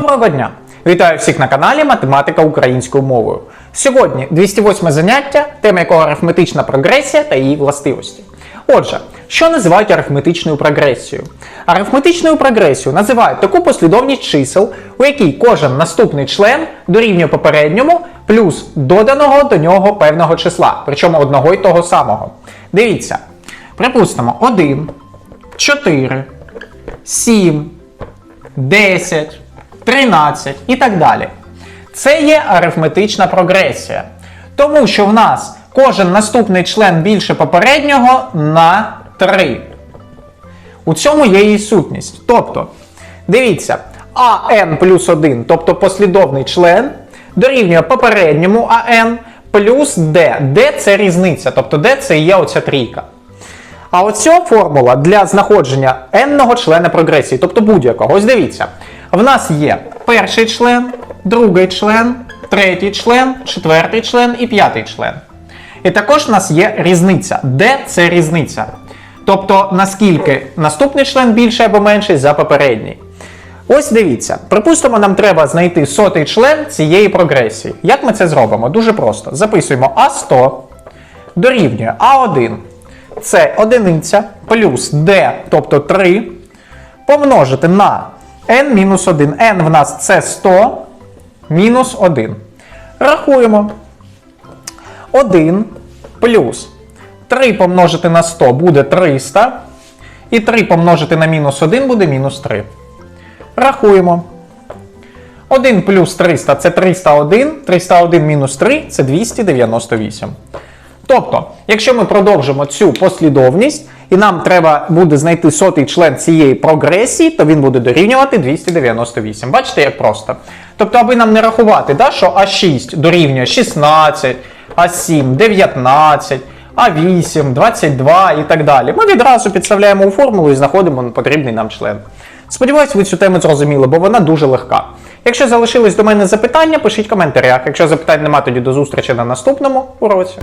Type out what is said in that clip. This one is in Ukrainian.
Доброго дня! Вітаю всіх на каналі Математика українською мовою. Сьогодні 208 заняття, тема якого арифметична прогресія та її властивості. Отже, що називають арифметичною прогресією? Арифметичною прогресією називають таку послідовність чисел, у якій кожен наступний член дорівнює попередньому плюс доданого до нього певного числа, причому одного і того самого. Дивіться, припустимо 1, 4, 7, 10, 13 і так далі. Це є арифметична прогресія. Тому що в нас кожен наступний член більше попереднього на 3. У цьому є її сутність. Тобто, дивіться, АН плюс 1, тобто послідовний член, дорівнює попередньому АН плюс D. D це різниця, тобто D це є оця трійка. А оця формула для знаходження n-ного члена прогресії, тобто будь-якого. Ось дивіться. В нас є перший член, другий член, третій член, четвертий член і п'ятий член. І також в нас є різниця. Де це різниця? Тобто, наскільки наступний член більший або менший за попередній. Ось дивіться, припустимо, нам треба знайти сотий член цієї прогресії. Як ми це зробимо? Дуже просто. Записуємо А100 дорівнює А1 це одиниця плюс d, тобто 3, помножити на n-1. n в нас це 100 мінус 1. Рахуємо. 1 плюс 3 помножити на 100 буде 300. І 3 помножити на мінус 1 буде мінус 3. Рахуємо. 1 плюс 300 це 301. 301 мінус 3 це 298. Тобто, якщо ми продовжимо цю послідовність, і нам треба буде знайти сотий член цієї прогресії, то він буде дорівнювати 298. Бачите, як просто. Тобто, аби нам не рахувати, да, що А6 дорівнює 16, А7 19, А8, 22 і так далі. Ми відразу підставляємо у формулу і знаходимо потрібний нам член. Сподіваюсь, ви цю тему зрозуміли, бо вона дуже легка. Якщо залишились до мене запитання, пишіть в коментарях. Якщо запитань нема, тоді до зустрічі на наступному уроці.